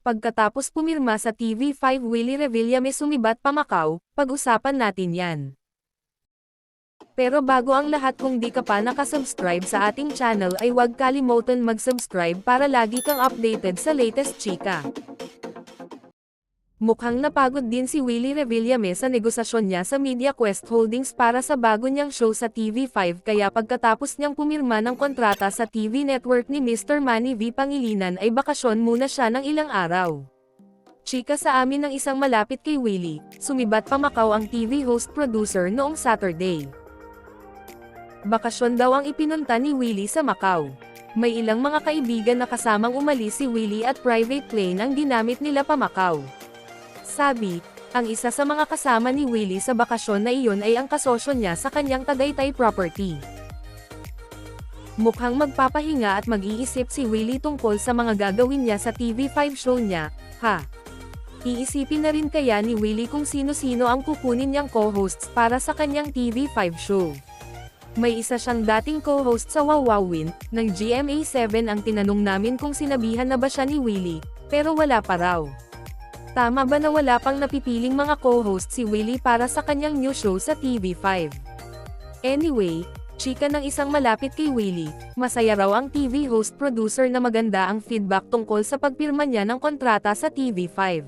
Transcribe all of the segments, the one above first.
Pagkatapos pumirma sa TV5 Willie Revilla may sumibat pa Macau, pag-usapan natin yan. Pero bago ang lahat kung di ka pa nakasubscribe sa ating channel ay huwag kalimutan mag-subscribe para lagi kang updated sa latest chika. Mukhang napagod din si Willie Revillame sa negosasyon niya sa Media Quest Holdings para sa bago niyang show sa TV5 kaya pagkatapos niyang pumirma ng kontrata sa TV network ni Mr. Manny V. Pangilinan ay bakasyon muna siya ng ilang araw. Chika sa amin ng isang malapit kay Willie, sumibat pa Macau ang TV host producer noong Saturday. Bakasyon daw ang ipinunta ni Willie sa Macau. May ilang mga kaibigan na kasamang umalis si Willie at private plane ang ginamit nila pa Macau. Sabi, ang isa sa mga kasama ni Willie sa bakasyon na iyon ay ang kasosyo niya sa kanyang Tagaytay property. Mukhang magpapahinga at mag-iisip si Willie tungkol sa mga gagawin niya sa TV5 show niya, ha? Iisipin na rin kaya ni Willie kung sino-sino ang kukunin niyang co-hosts para sa kanyang TV5 show. May isa siyang dating co-host sa Wawawin, ng GMA7 ang tinanong namin kung sinabihan na ba siya ni Willie, pero wala pa raw. Tama ba na wala pang napipiling mga co-host si Willie para sa kanyang new show sa TV5? Anyway, chika ng isang malapit kay Willie, masaya raw ang TV host producer na maganda ang feedback tungkol sa pagpirma niya ng kontrata sa TV5.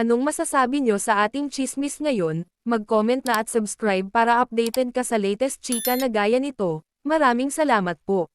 Anong masasabi nyo sa ating chismis ngayon? Mag-comment na at subscribe para updated ka sa latest chika na gaya nito. Maraming salamat po.